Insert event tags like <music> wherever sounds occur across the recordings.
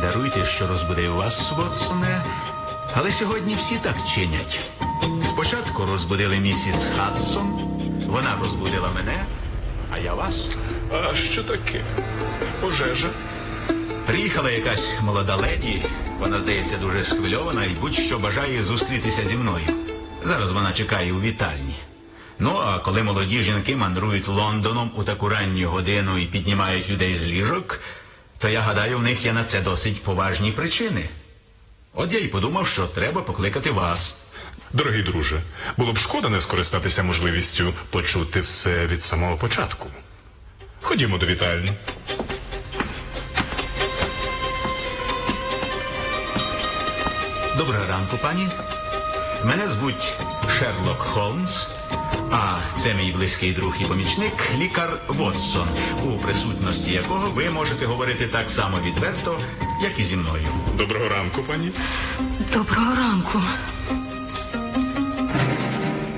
Даруйте, що розбудив вас, Вотсоне, але сьогодні всі так чинять. Спочатку розбудили місіс Хадсон, вона розбудила мене, а я вас. А що таке? Пожежа? Приїхала якась молода леді, вона, здається, дуже схвильована і будь-що бажає зустрітися зі мною. Зараз вона чекає у вітальні. Ну, а коли молоді жінки мандрують Лондоном у таку ранню годину і піднімають людей з ліжок, то я гадаю, в них є на це досить поважні причини. От я й подумав, що треба покликати вас. Дорогий друже, було б шкода не скористатися можливістю почути все від самого початку. Ходімо до вітальні. Доброго ранку, пані. Мене звуть Шерлок Холмс, а це мій близький друг і помічник, лікар Вотсон, у присутності якого ви можете говорити так само відверто, як і зі мною. Доброго ранку, пані. Доброго ранку.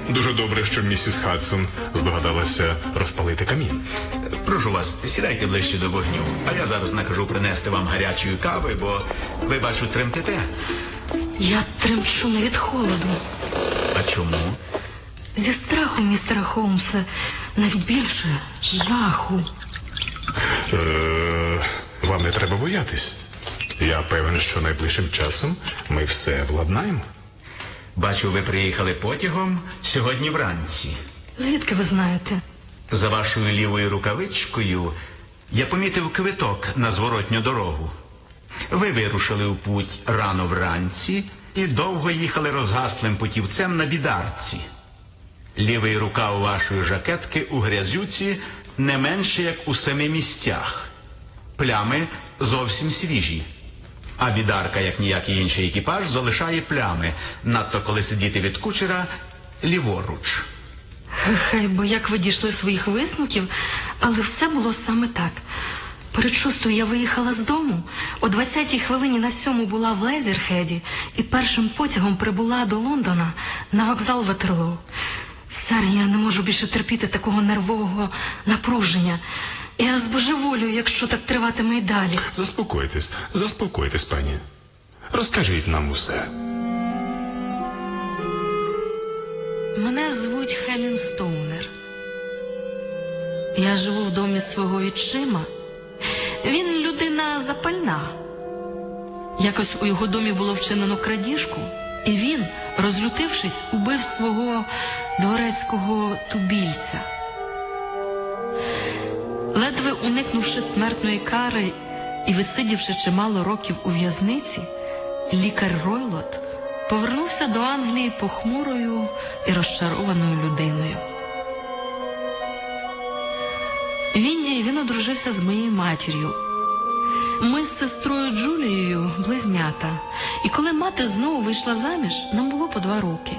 Дуже добре, що місіс Хадсон здогадалася розпалити камін. Прошу вас, сідайте ближче до вогню, а я зараз накажу принести вам гарячої кави, бо ви бачу тремтите. Я тремчу не від холоду. А чому? Зі страху, містера Холмса, навіть більше жаху. Е, вам не треба боятись. Я певен, що найближчим часом ми все владнаємо. Бачу, ви приїхали потягом сьогодні вранці. Звідки ви знаєте? За вашою лівою рукавичкою я помітив квиток на зворотню дорогу. Ви вирушили у путь рано вранці і довго їхали розгаслим путівцем на бідарці. Лівий рукав вашої жакетки у грязюці не менше, як у семи місцях. Плями зовсім свіжі. А бідарка, як ніякий інший екіпаж, залишає плями, надто коли сидіти від кучера ліворуч. Хай бо як ви дійшли своїх висновків, але все було саме так. Перечувствую, я виїхала з дому. О 20-й хвилині на сьому була в Лезерхеді і першим потягом прибула до Лондона на вокзал Ватерлоу. Сер, я не можу більше терпіти такого нервового напруження. Я збожеволюю, якщо так триватиме і далі. Заспокойтесь, заспокойтесь, пані. Розкажіть нам усе. Мене звуть Хелін Стоунер. Я живу в домі свого відчима. Він людина запальна. Якось у його домі було вчинено крадіжку, і він, розлютившись, убив свого дворецького тубільця. Ледве уникнувши смертної кари і висидівши чимало років у в'язниці, лікар Ройлот повернувся до Англії похмурою і розчарованою людиною. В Індії він одружився з моєю матір'ю. Ми з сестрою Джулією близнята, і коли мати знову вийшла заміж, нам було по два роки.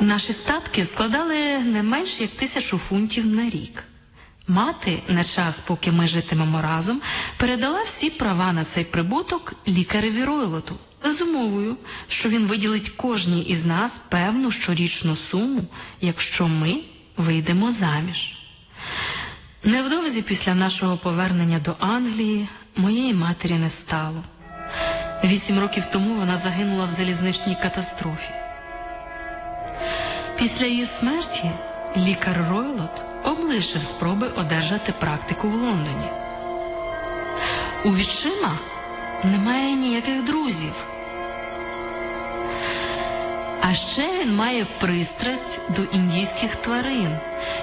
Наші статки складали не менш як тисячу фунтів на рік. Мати на час, поки ми житимемо разом, передала всі права на цей прибуток лікареві Ройлоту з умовою, що він виділить кожній із нас певну щорічну суму, якщо ми вийдемо заміж. Невдовзі після нашого повернення до Англії моєї матері не стало. Вісім років тому вона загинула в залізничній катастрофі. Після її смерті лікар Ройлот облишив спроби одержати практику в Лондоні. У відчима немає ніяких друзів. А ще він має пристрасть до індійських тварин.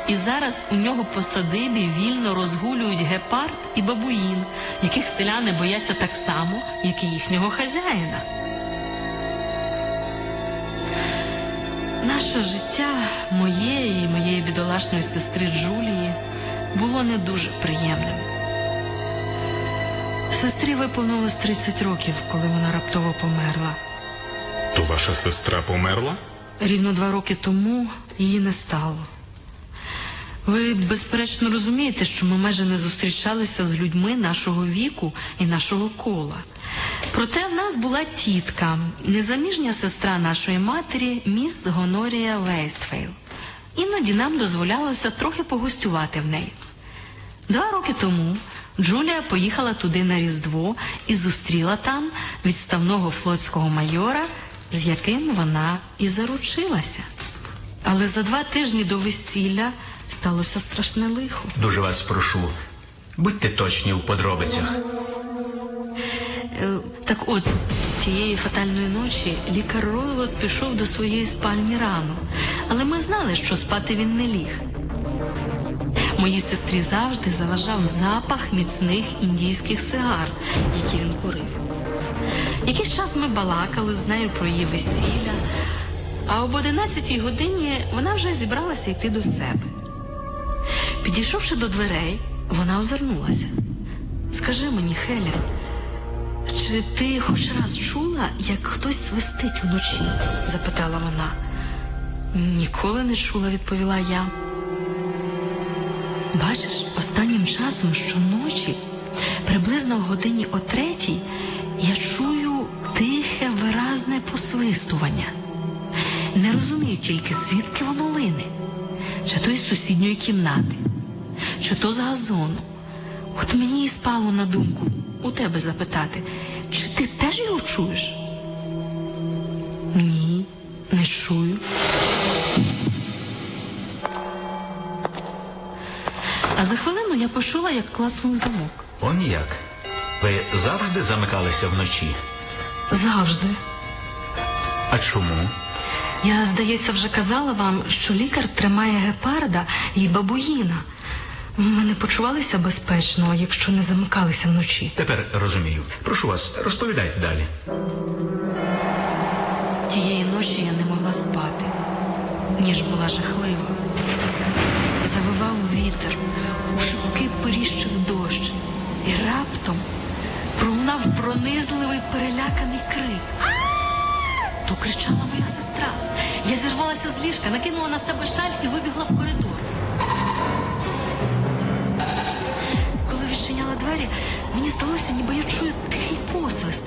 І зараз у нього по садибі вільно розгулюють гепард і бабуїн, яких селяни бояться так само, як і їхнього хазяїна. Наше життя, моє і моєї бідолашної сестри Джулії, було не дуже приємним. Сестрі виповнилось 30 років, коли вона раптово померла. То ваша сестра померла? Рівно два роки тому її не стало. Ви безперечно розумієте, що ми майже не зустрічалися з людьми нашого віку і нашого кола. Проте в нас була тітка, незаміжня сестра нашої матері, міс Гонорія Вейстфейл. Іноді нам дозволялося трохи погостювати в неї. Два роки тому Джулія поїхала туди на Різдво і зустріла там відставного флотського майора, з яким вона і заручилася. Але за два тижні до весілля сталося страшне лихо. Дуже вас прошу, будьте точні у подробицях. Е, Так от, тієї фатальної ночі лікар Ройлот пішов до своєї спальні рано, але ми знали, що спати він не ліг. Моїй сестрі завжди заважав запах міцних індійських сигар, які він курив. Якийсь час ми балакали з нею про її весілля, а об 11 годині вона вже зібралася йти до себе. Підійшовши до дверей, вона озирнулася. Скажи мені, Хеля, чи ти хоч раз чула, як хтось свистить уночі? запитала вона. Ніколи не чула, відповіла я. Бачиш, останнім часом щоночі, приблизно в годині о третій, я чую тихе, виразне посвистування. Не розумію тільки, звідки воно лине, чи то із сусідньої кімнати, чи то з газону. От мені і спало на думку у тебе запитати, чи ти теж його чуєш? Ні, не чую. А за хвилину я почула, як класнув замок. Он як. Ви завжди замикалися вночі? Завжди. А чому? Я, здається, вже казала вам, що лікар тримає гепарда і бабуїна. Ми не почувалися безпечно, якщо не замикалися вночі. Тепер розумію. Прошу вас, розповідайте далі. Тієї ночі я не могла спати. Ніж була жахлива. Завивав вітер, у шибки періщив дощ, і раптом пролунав пронизливий переляканий крик. То кричала моя сестра. Я зірвалася з ліжка, накинула на себе шаль і вибігла в коридор. Коли відчиняла двері, мені здалося, ніби я чую тихий посвист,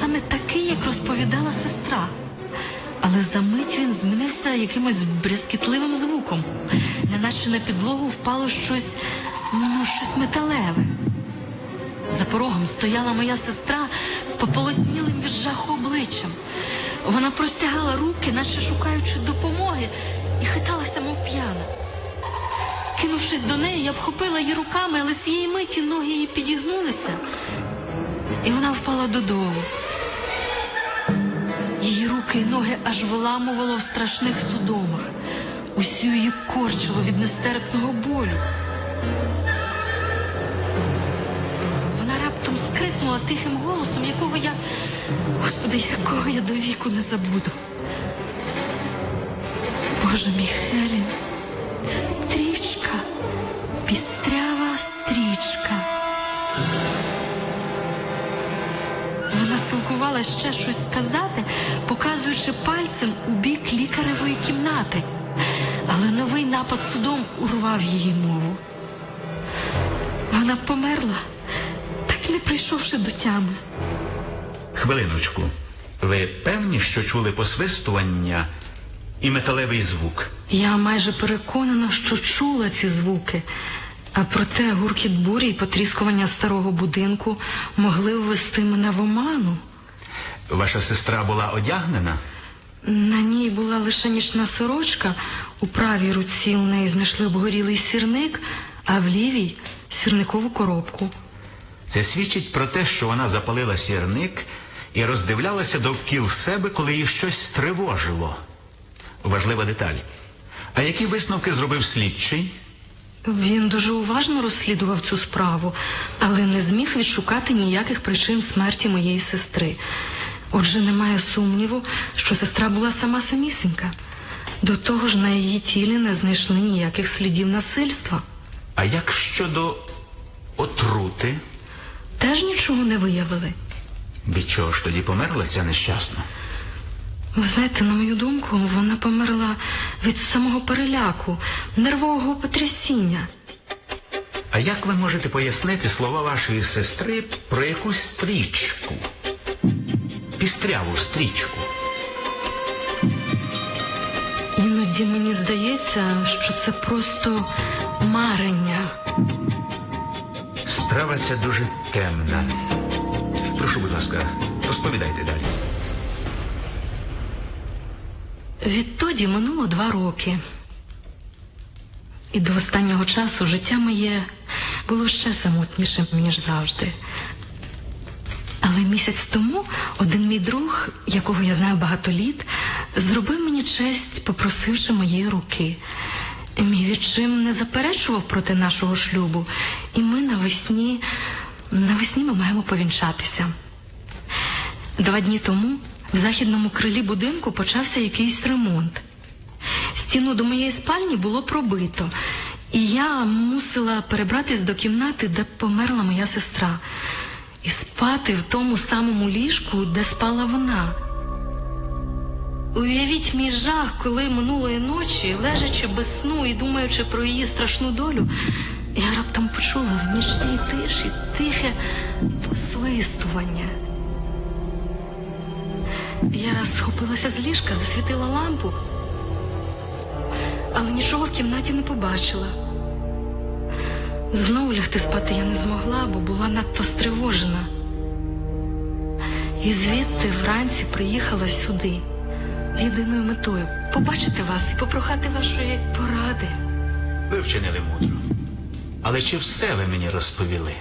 саме такий, як розповідала сестра. Але за мить він змінився якимось брязкітливим звуком, неначе на підлогу впало щось, ну, щось металеве. За порогом стояла моя сестра пополотнілим від жаху обличчям. Вона простягала руки, наче шукаючи допомоги, і хиталася, мов п'яна. Кинувшись до неї, я обхопила її руками, але цієї миті ноги її підігнулися, і вона впала додолу. Її руки і ноги аж виламувало в страшних судомах. Усю її корчило від нестерпного болю. Раптом скрикнула тихим голосом, якого я, господи, якого я до віку не забуду. Боже мій Хелін, це стрічка, пістрява стрічка. Вона силкувала ще щось сказати, показуючи пальцем у бік лікаревої кімнати. Але новий напад судом урвав її мову. Вона померла, не прийшовши до тями. Хвилиночку. Ви певні, що чули посвистування і металевий звук? Я майже переконана, що чула ці звуки. А проте гуркіт бурі і потріскування старого будинку могли ввести мене в оману. Ваша сестра була одягнена? На ній була лише нічна сорочка, у правій руці у неї знайшли обгорілий сірник, а в лівій сірникову коробку. Це свідчить про те, що вона запалила сірник і роздивлялася довкіл себе, коли її щось стривожило. Важлива деталь. А які висновки зробив слідчий? Він дуже уважно розслідував цю справу, але не зміг відшукати ніяких причин смерті моєї сестри. Отже, немає сумніву, що сестра була сама самісінька. До того ж, на її тілі не знайшли ніяких слідів насильства. А як щодо отрути? Теж нічого не виявили. Від чого ж тоді померла ця нещасна? Ви знаєте, на мою думку, вона померла від самого переляку, нервового потрясіння. А як ви можете пояснити слова вашої сестри про якусь стрічку? Пістряву стрічку. Іноді мені здається, що це просто марення. Справа ця дуже темна. Прошу, будь ласка, розповідайте далі. Відтоді минуло два роки. І до останнього часу життя моє було ще самотнішим, ніж завжди. Але місяць тому один мій друг, якого я знаю багато літ, зробив мені честь, попросивши моєї руки. Мій відчим не заперечував проти нашого шлюбу, і ми навесні, навесні ми маємо повінчатися. Два дні тому в західному крилі будинку почався якийсь ремонт. Стіну до моєї спальні було пробито, і я мусила перебратись до кімнати, де померла моя сестра, і спати в тому самому ліжку, де спала вона. Уявіть мій жах, коли минулої ночі, лежачи без сну і думаючи про її страшну долю, я раптом почула в нічній тиші тихе посвистування. Я схопилася з ліжка, засвітила лампу, але нічого в кімнаті не побачила. Знову лягти спати я не змогла, бо була надто стривожена. І звідти вранці приїхала сюди з єдиною метою побачити вас і попрохати вашої поради. Ви вчинили мудро. Але чи все ви мені розповіли?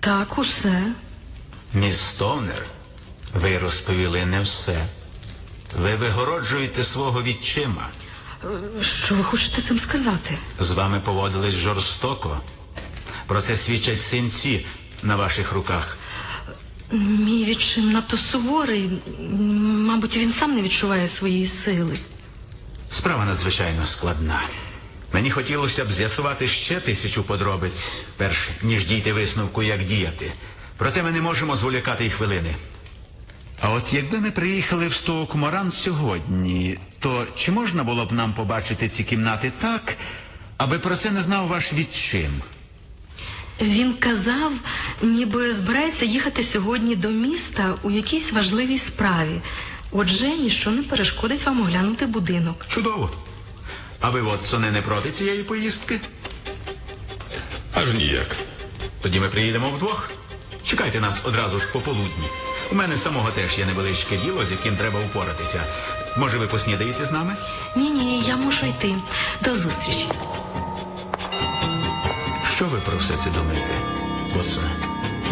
Так, усе. Міс Стоунер, ви розповіли не все. Ви вигороджуєте свого відчима. Що ви хочете цим сказати? З вами поводились жорстоко. Про це свідчать синці на ваших руках. Мій відчим надто суворий. Мабуть, він сам не відчуває своєї сили. Справа надзвичайно складна. Мені хотілося б з'ясувати ще тисячу подробиць, перш ніж дійти висновку, як діяти. Проте ми не можемо зволікати й хвилини. А от якби ми приїхали в Стоук-Моран сьогодні, то чи можна було б нам побачити ці кімнати так, аби про це не знав ваш відчим? Він казав, ніби збирається їхати сьогодні до міста у якійсь важливій справі. Отже, ніщо не перешкодить вам оглянути будинок. Чудово. А ви, Вотсоне, не проти цієї поїздки? Аж ніяк. Тоді ми приїдемо вдвох. Чекайте нас одразу ж пополудні. У мене самого теж є невеличке діло, з яким треба впоратися. Може, ви поснідаєте з нами? Ні, ні, я мушу йти. До зустрічі. Що ви про все це думаєте, Вотсоне?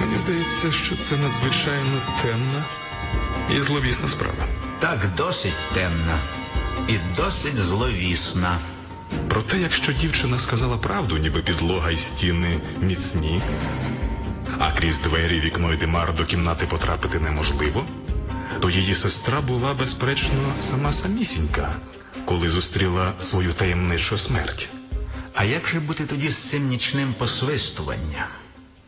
Мені здається, що це надзвичайно темна і зловісна справа. Так досить темна і досить зловісна. Проте, якщо дівчина сказала правду, ніби підлога й стіни міцні, а крізь двері, вікно й димар до кімнати потрапити неможливо, то її сестра була, безперечно, сама самісінька, коли зустріла свою таємничу смерть. А як же бути тоді з цим нічним посвистуванням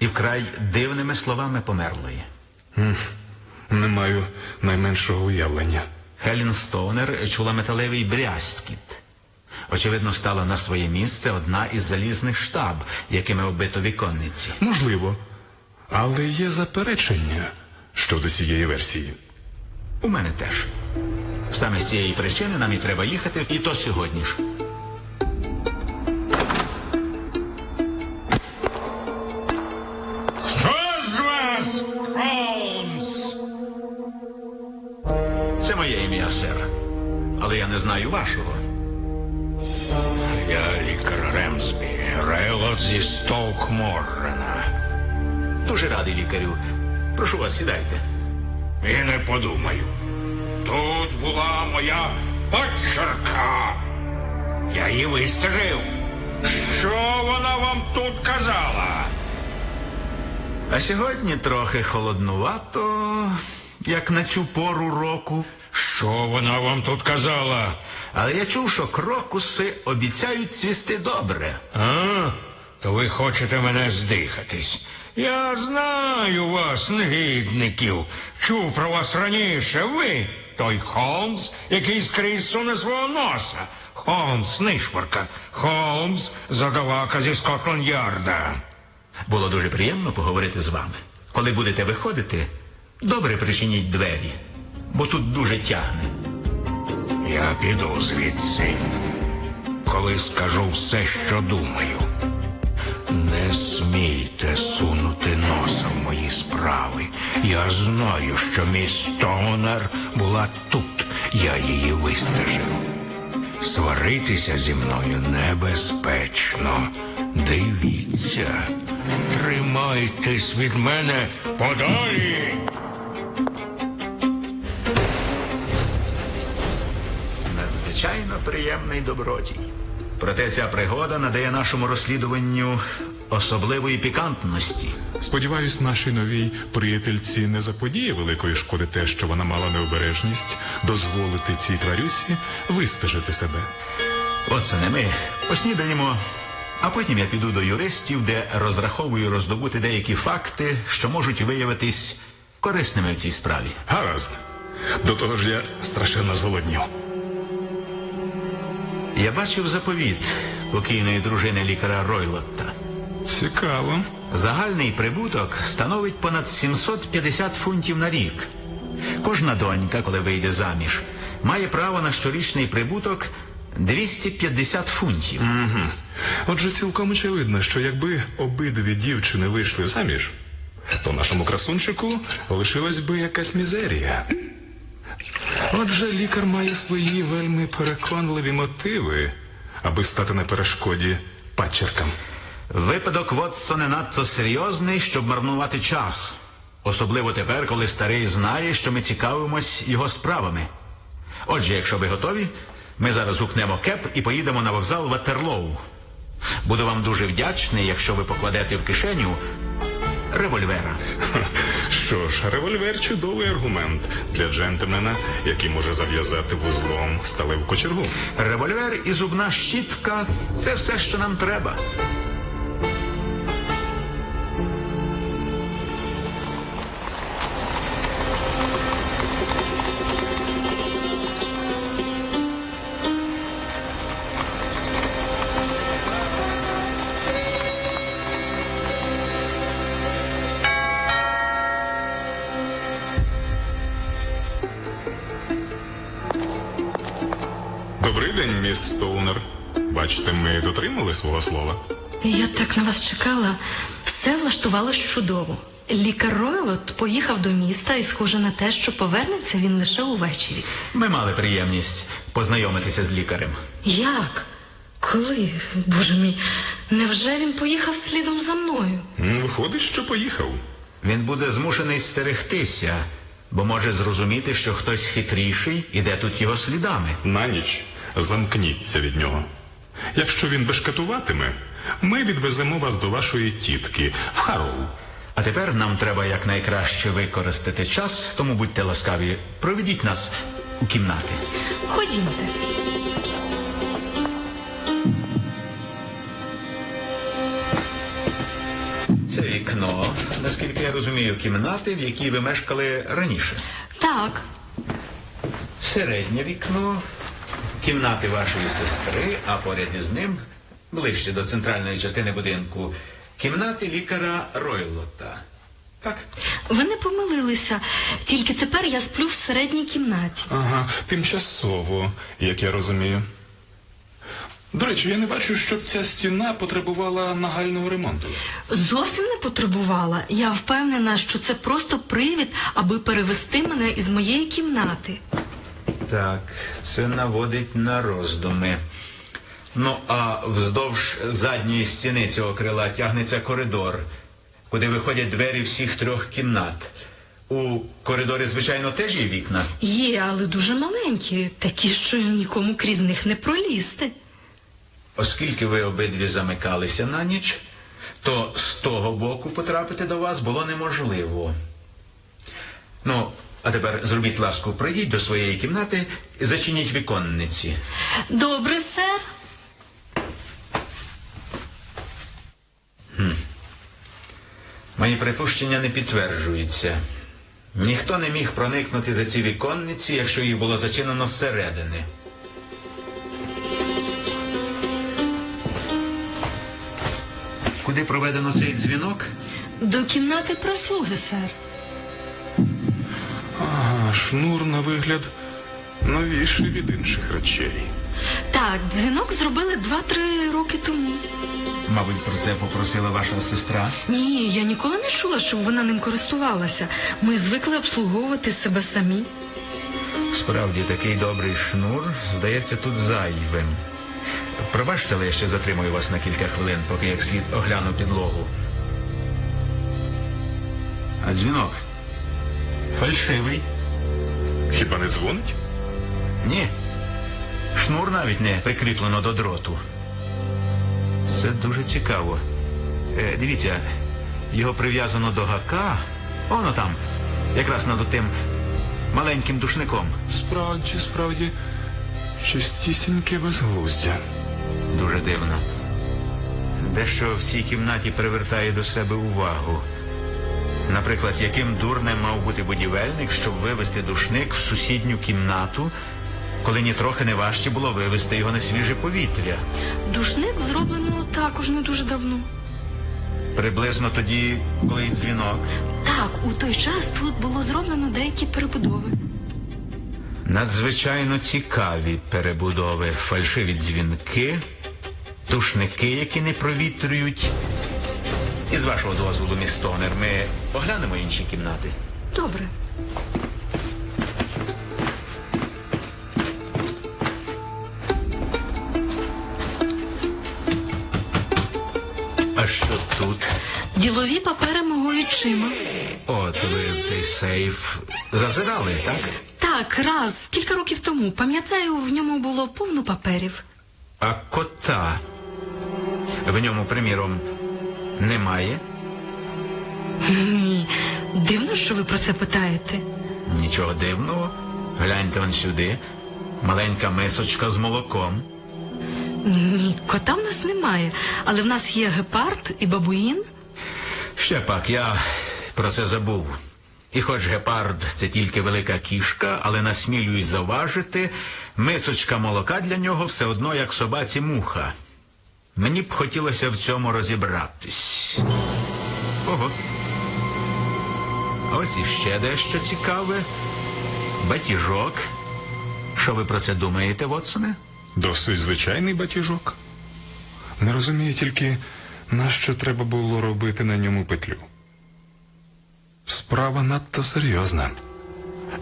і вкрай дивними словами померлої? Не маю найменшого уявлення. Хелін Стоунер чула металевий брязкіт. Очевидно, стала на своє місце одна із залізних штаб, якими оббито віконниці. Можливо. Але є заперечення щодо цієї версії. У мене теж. Саме з цієї причини нам і треба їхати, і то сьогодні ж. Це моє ім'я, сер. Але я не знаю вашого. Я лікар Ремсбі, Рейлот зі Стоук-Моррена. Дуже радий лікарю. Прошу вас, сідайте. І не подумаю. Тут була моя падчерка. Я її вистежив. Що вона вам тут казала? А сьогодні трохи холоднувато, як на цю пору року. Що вона вам тут казала? Але я чув, що крокуси обіцяють цвісти добре. А? То ви хочете мене здихатись. Я знаю вас, негідників. Чув про вас раніше. Ви той Холмс, який скрізь суне свого носа. Холмс Нишпорка. Холмс задавака зі Скотланд-Ярда. Було дуже приємно поговорити з вами. Коли будете виходити, добре причиніть двері, бо тут дуже тягне. Я піду звідси, коли скажу все, що думаю. Не смійте сунути носа в мої справи. Я знаю, що міс Тонер була тут. Я її вистежив. Сваритися зі мною небезпечно. Дивіться, тримайтесь від мене подалі. Надзвичайно приємний добродій. Проте ця пригода надає нашому розслідуванню особливої пікантності. Сподіваюсь, нашій новій приятельці не заподіє великої шкоди те, що вона мала необережність дозволити цій тварюсі вистежити себе. Оце не ми поснідаємо, а потім я піду до юристів, де розраховую роздобути деякі факти, що можуть виявитись корисними в цій справі. Гаразд. До того ж я страшенно зголоднів. Я бачив заповіт покійної дружини лікаря Ройлотта. Цікаво. Загальний прибуток становить понад 750 фунтів на рік. Кожна донька, коли вийде заміж, має право на щорічний прибуток 250 фунтів. Отже, цілком очевидно, що якби обидві дівчини вийшли заміж, то нашому красунчику лишилась би якась мізерія. Отже, лікар має свої вельми переконливі мотиви, аби стати на перешкоді падчеркам. Випадок Вотсона надто серйозний, щоб марнувати час. Особливо тепер, коли старий знає, що ми цікавимось його справами. Отже, якщо ви готові, ми зараз гукнемо кеп і поїдемо на вокзал Ватерлоу. Буду вам дуже вдячний, якщо ви покладете в кишеню револьвера. <laughs> Що ж, револьвер чудовий аргумент для джентльмена, який може зав'язати вузлом сталеву кочергу. Револьвер і зубна щітка це все, що нам треба. Свого слова. Я так на вас чекала. Все влаштувалось чудово. Лікар Ройлот поїхав до міста і схоже на те, що повернеться він лише увечері. Ми мали приємність познайомитися з лікарем. Як? Коли? Боже мій, невже він поїхав слідом за мною? Виходить, що поїхав. Він буде змушений стерегтися, бо може зрозуміти, що хтось хитріший іде тут його слідами. На ніч замкніться від нього. Якщо він бешкетуватиме, ми відвеземо вас до вашої тітки в Хароу. А тепер нам треба якнайкраще використати час, тому будьте ласкаві, проведіть нас у кімнати. Ходімте. Це вікно, наскільки я розумію, кімнати, в якій ви мешкали раніше. Так, Середнє вікно, кімнати вашої сестри, а поряд із ним, ближче до центральної частини будинку, кімнати лікаря Ройлота. Так? ви не помилилися. Тільки тепер я сплю в середній кімнаті. Ага, тимчасово, як я розумію. До речі, я не бачу, щоб ця стіна потребувала нагального ремонту. Зовсім не потребувала. Я впевнена, що це просто привід, аби перевести мене із моєї кімнати. Так, це наводить на роздуми. Ну, а вздовж задньої стіни цього крила тягнеться коридор, куди виходять двері всіх трьох кімнат. У коридорі, звичайно, теж є вікна. Є, але дуже маленькі, такі, що нікому крізь них не пролізти. Оскільки ви обидві замикалися на ніч, то з того боку потрапити до вас було неможливо. Ну, а тепер зробіть ласку, пройдіть до своєї кімнати зачиніть віконниці. Добре, сер. Мої припущення не підтверджуються. Ніхто не міг проникнути за ці віконниці, якщо їх було зачинено зсередини. Куди проведено цей дзвінок? До кімнати прислуги, сер. Шнур на вигляд новіший від інших речей. Так, дзвінок зробили два-три роки тому. Мабуть, про це попросила ваша сестра. Ні, я ніколи не чула, щоб вона ним користувалася. Ми звикли обслуговувати себе самі. Справді, такий добрий шнур, здається, тут зайвим. Пробачте, але я ще затримую вас на кілька хвилин, поки як слід огляну підлогу. А дзвінок? Фальшивий. Хіба не дзвонить? Ні. Шнур навіть не прикріплено до дроту. Це дуже цікаво. Е, дивіться, його прив'язано до гака. Воно там, якраз над тим маленьким душником. Справді, справді, чистісіньке безглуздя. Дуже дивно. Дещо в цій кімнаті привертає до себе увагу. Наприклад, яким дурнем мав бути будівельник, щоб вивести душник в сусідню кімнату, коли нітрохи не важче було вивести його на свіже повітря. Душник зроблено також не дуже давно. Приблизно тоді, коли й дзвінок. Так, у той час тут було зроблено деякі перебудови. Надзвичайно цікаві перебудови, фальшиві дзвінки, душники, які не провітрюють. І з вашого дозволу, міс Тонер, ми оглянемо інші кімнати. Добре. А що тут? Ділові папери мого відчима. От ви в цей сейф зазирали, так? Так, раз, кілька років тому. Пам'ятаю, в ньому було повно паперів. А кота в ньому, приміром, немає? Ні. Дивно, що ви про це питаєте. Нічого дивного. Гляньте он сюди. Маленька мисочка з молоком. Ні, кота в нас немає, але в нас є гепард і бабуїн. Ще пак, я про це забув. І хоч гепард це тільки велика кішка, але насмілююсь заважити, мисочка молока для нього все одно як собаці муха. Мені б хотілося в цьому розібратись. Ого. Ось іще дещо цікаве. Батіжок. Що ви про це думаєте, Вотсоне? Досить звичайний батіжок. Не розумію тільки, нащо треба було робити на ньому петлю. Справа надто серйозна.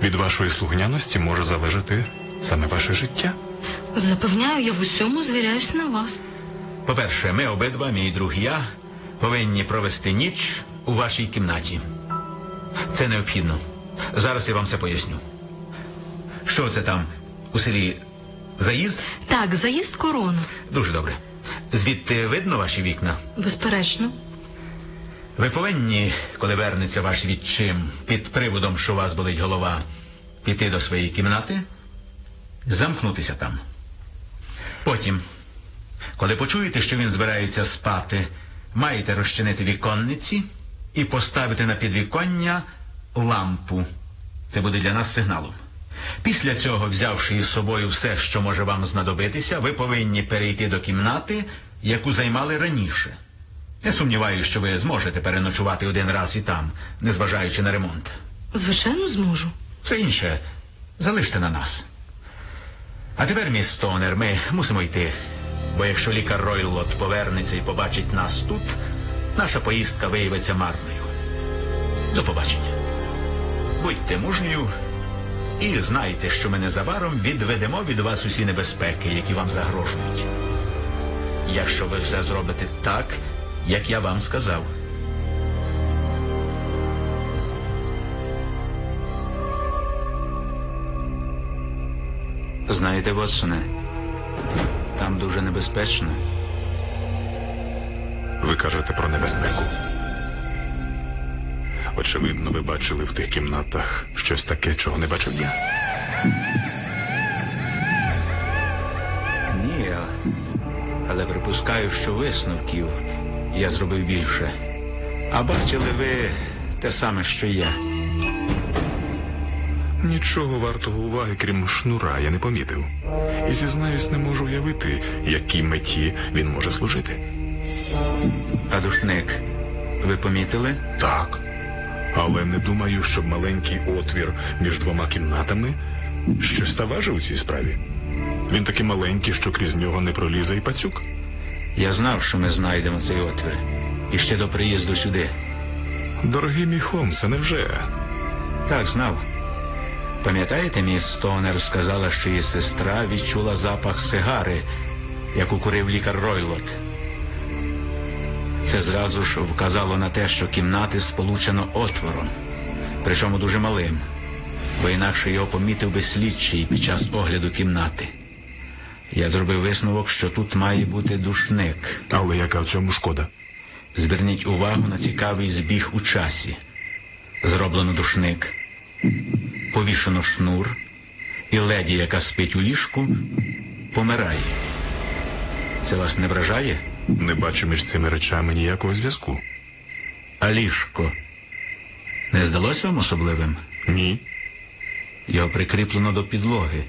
Від вашої слухняності може залежати саме ваше життя. Запевняю, я в усьому звіряюсь на вас. По-перше, ми обидва, мій друг і я, повинні провести ніч у вашій кімнаті. Це необхідно. Зараз я вам все поясню. Що це там у селі? Заїзд? Так, заїзд корону. Дуже добре. Звідти видно ваші вікна? Безперечно. Ви повинні, коли вернеться ваш відчим, під приводом, що у вас болить голова, піти до своєї кімнати, замкнутися там. Потім, коли почуєте, що він збирається спати, маєте розчинити віконниці і поставити на підвіконня лампу. Це буде для нас сигналом. Після цього, взявши із собою все, що може вам знадобитися, ви повинні перейти до кімнати, яку займали раніше. Я сумніваюся, що ви зможете переночувати один раз і там, незважаючи на ремонт. Звичайно, зможу. Все інше залиште на нас. А тепер, міс Тонер, ми мусимо йти. Бо якщо лікар Ройлот повернеться і побачить нас тут, наша поїздка виявиться марною. До побачення. Будьте мужньою і знайте, що ми незабаром відведемо від вас усі небезпеки, які вам загрожують. Якщо ви все зробите так, як я вам сказав. Знаєте, Вотсоне, там дуже небезпечно. Ви кажете про небезпеку. Очевидно, ви бачили в тих кімнатах щось таке, чого не бачив я. Ні, але припускаю, що висновків я зробив більше. А бачили ви те саме, що я. Нічого вартого уваги, крім шнура, я не помітив. І зізнаюсь, не можу уявити, якій меті він може служити. А душник, ви помітили? Так. Але не думаю, щоб маленький отвір між двома кімнатами щось та важив у цій справі. Він такий маленький, що крізь нього не пролізе і пацюк. Я знав, що ми знайдемо цей отвір. І ще до приїзду сюди. Дорогий мій Холмсе, невже? Так, знав. Пам'ятаєте, міс Стоунер сказала, що її сестра відчула запах сигари, яку курив лікар Ройлот. Це зразу ж вказало на те, що кімнати сполучено отвором, причому дуже малим, бо інакше його помітив би слідчий під час огляду кімнати. Я зробив висновок, що тут має бути душник. Але яка в цьому шкода? Зверніть увагу на цікавий збіг у часі. Зроблено душник, повішено шнур, і леді, яка спить у ліжку, помирає. Це вас не вражає? Не бачу між цими речами ніякого зв'язку. А ліжко не здалось вам особливим? Ні. Його прикріплено до підлоги.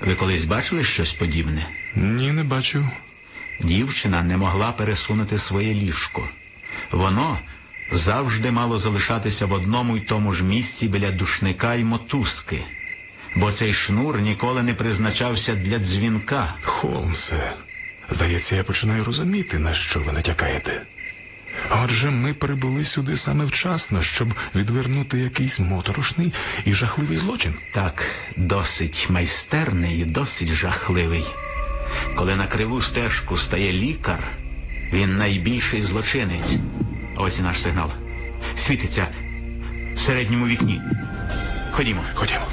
Ви колись бачили щось подібне? Ні, не бачу. Дівчина не могла пересунути своє ліжко. Воно завжди мало залишатися в одному й тому ж місці біля душника й мотузки, бо цей шнур ніколи не призначався для дзвінка. Холмсе, здається, я починаю розуміти, на що ви натякаєте. Отже, ми прибули сюди саме вчасно, щоб відвернути якийсь моторошний і жахливий злочин. Так, досить майстерний і досить жахливий. Коли на криву стежку стає лікар, він найбільший злочинець. Ось і наш сигнал. Світиться в середньому вікні. Ходімо. Ходімо.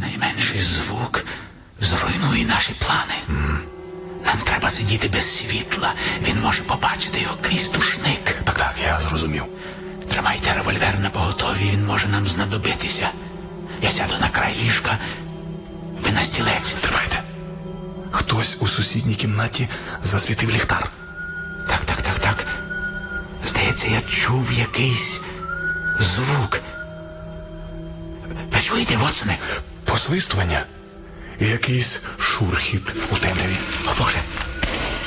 Найменший звук зруйнує наші плани. Нам треба сидіти без світла. Він може побачити його крізь душник. Так, так, я зрозумів. Тримайте револьвер на поготові, він може нам знадобитися. Я сяду на край ліжка, ви на стілець. Стривайте. Хтось у сусідній кімнаті засвітив ліхтар. Так, так, так, так. Здається, я чув якийсь звук. Ви чуєте, Вотсоне? Посвистування і якийсь шурхіт у темряві. О Боже,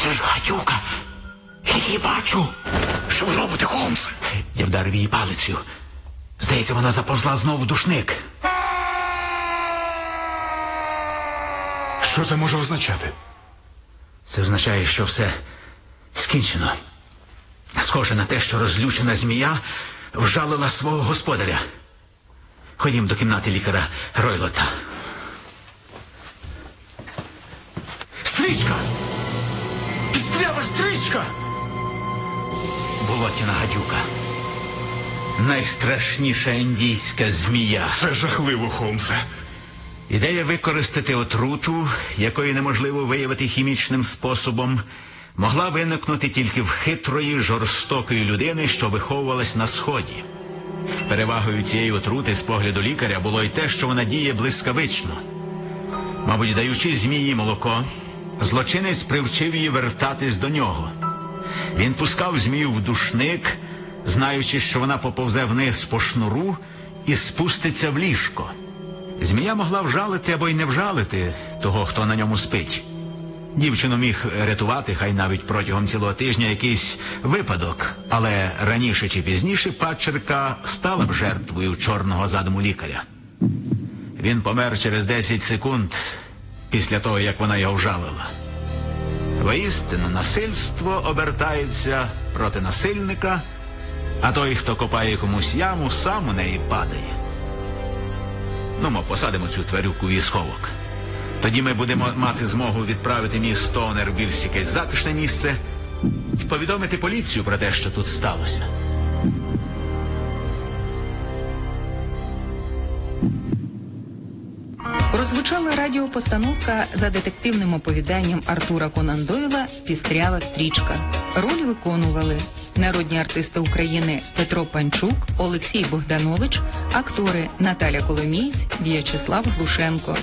це ж гадюка. Я її бачу. Що ви робите, Холмсе? Я вдарив її палицею. Здається, вона заповзла знову в душник. Що це може означати? Це означає, що все скінчено. Схоже на те, що розлючена змія вжалила свого господаря. Ходім до кімнати лікаря Ройлота. Стрічка! Пістрява стрічка! Болотяна гадюка. Найстрашніша індійська змія. Це жахливо, Холмсе. Ідея використати отруту, якої неможливо виявити хімічним способом, могла виникнути тільки в хитрої, жорстокої людини, що виховувалась на сході. Перевагою цієї отрути з погляду лікаря було й те, що вона діє блискавично. Мабуть, даючи змії молоко, злочинець привчив її вертатись до нього. Він пускав змію в душник, знаючи, що вона поповзе вниз по шнуру і спуститься в ліжко. Змія могла вжалити або й не вжалити того, хто на ньому спить. Дівчину міг рятувати, хай навіть протягом цілого тижня якийсь випадок, але раніше чи пізніше падчерка стала б жертвою чорного задуму лікаря. Він помер через 10 секунд після того, як вона його вжалила. Воістину, насильство обертається проти насильника, а той, хто копає комусь яму, сам у неї падає. Ну, ми посадимо цю тварюку в сховок. Тоді ми будемо мати змогу відправити мій стонер якесь затишне місце повідомити поліцію про те, що тут сталося. Прозвучала радіопостановка за детективним оповіданням Артура Конан Дойла Пістрява стрічка. Роль виконували народні артисти України Петро Панчук, Олексій Богданович, актори Наталя Коломієць, В'ячеслав Глушенко.